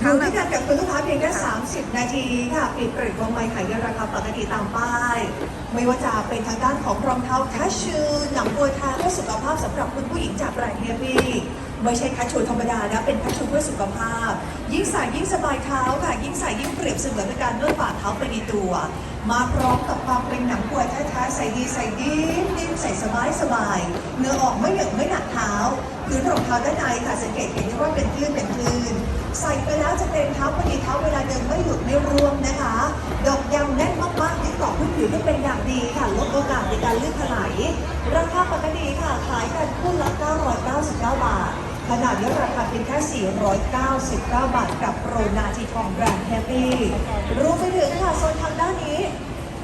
อยู่ด้วยกันกับคุณลูกค้าเพียงแค่ 30 นาทีค่ะปิดเบรกวงไม้ขายในราคาปกติตามป้าย ไม่ว่าจะเป็นทางด้านของรองเท้าแคชชูหนังบัวทาเพื่อสุขภาพสำหรับคุณผู้หญิงจากแบรนด์เฮฟวี่ ไม่ใช่แคชชูธรรมดานะเป็นแคชชูเพื่อสุขภาพ ยิ่งใส่ยิ่งสบายเท้าค่ะ ยิ่งใส่ยิ่งเปรียบเสมือนเป็นการนวดฝ่าเท้าไปในตัว มาพร้อมกับความเป็นหนังบัวแท้ๆใส่ดีใส่ดีนิ่มใส่สบายสบายเนื้อออกไม่เหนอะไม่หนักเท้าพื้นรองเท้าด้านในค่ะสังเกตเห็นได้ว่าเป็นคลื่นเป็นคลื่นใส่ไปแล้วจะเต็มเท้าพอดีเท้าเวลาเดินไม่หลุดไม่รวงนะคะ ดอกยางแน่นมากๆที่เกาะพื้นผิวได้เป็นอย่างดีค่ะลดโอกาสในการลื่นถลายราคาปกติค่ะ ขายกันคู่ละ 999 บาท ขนาดนี้ราคาเพียงแค่ 499 บาท กับโรนาทีทองแบรนด์แฮปปี้รวมไปถึงค่ะโซนทางด้านนี้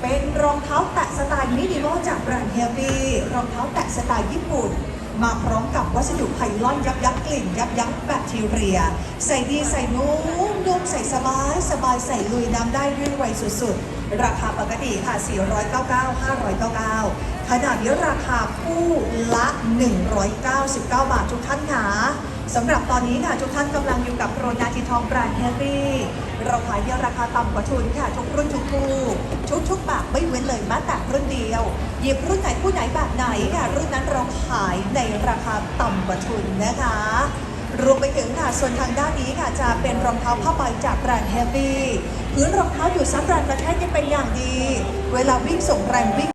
เป็นรองเท้าแตะสไตล์มินิมอลจากแบรนด์เฮฟวี่รองเท้าแตะสไตล์ญี่ปุ่น มาพร้อมกับวัสดุไพลอนยับยั้งกลิ่น ยับยั้งแบคทีเรีย ใส่ดีใส่นุ่มนุ่มใส่สบาย สบายใส่ลุยน้ำได้รื่นไวสุดๆ ราคาปกติค่ะ 499 599 ขนาดนี้ราคาคู่ละ 199 บาททุกท่านค่ะสำหรับตอนนี้ค่ะทุกท่านกำลังอยู่กับโรนาทีทองแบรนด์เฮฟวี่ เราขายในราคาต่ำกว่าทุนค่ะทุกรุ่นทุกคู่ทุกทุกแบบไม่เว้นเลยแม้แต่รุ่นเดียวหยิบรุ่นไหนคู่ไหนแบบไหนค่ะรุ่นนั้นเราขายในราคาต่ำกว่าทุนนะคะรวมไปถึงค่ะส่วนทางด้านนี้ค่ะจะเป็นรองเท้าผ้าใบจากแบรนด์เฮฟวี่พื้นรองเท้าอยู่ซับแบรนด์ประเทศยังเป็นอย่างดี เวลาวิ่งส่งแรงวิ่ง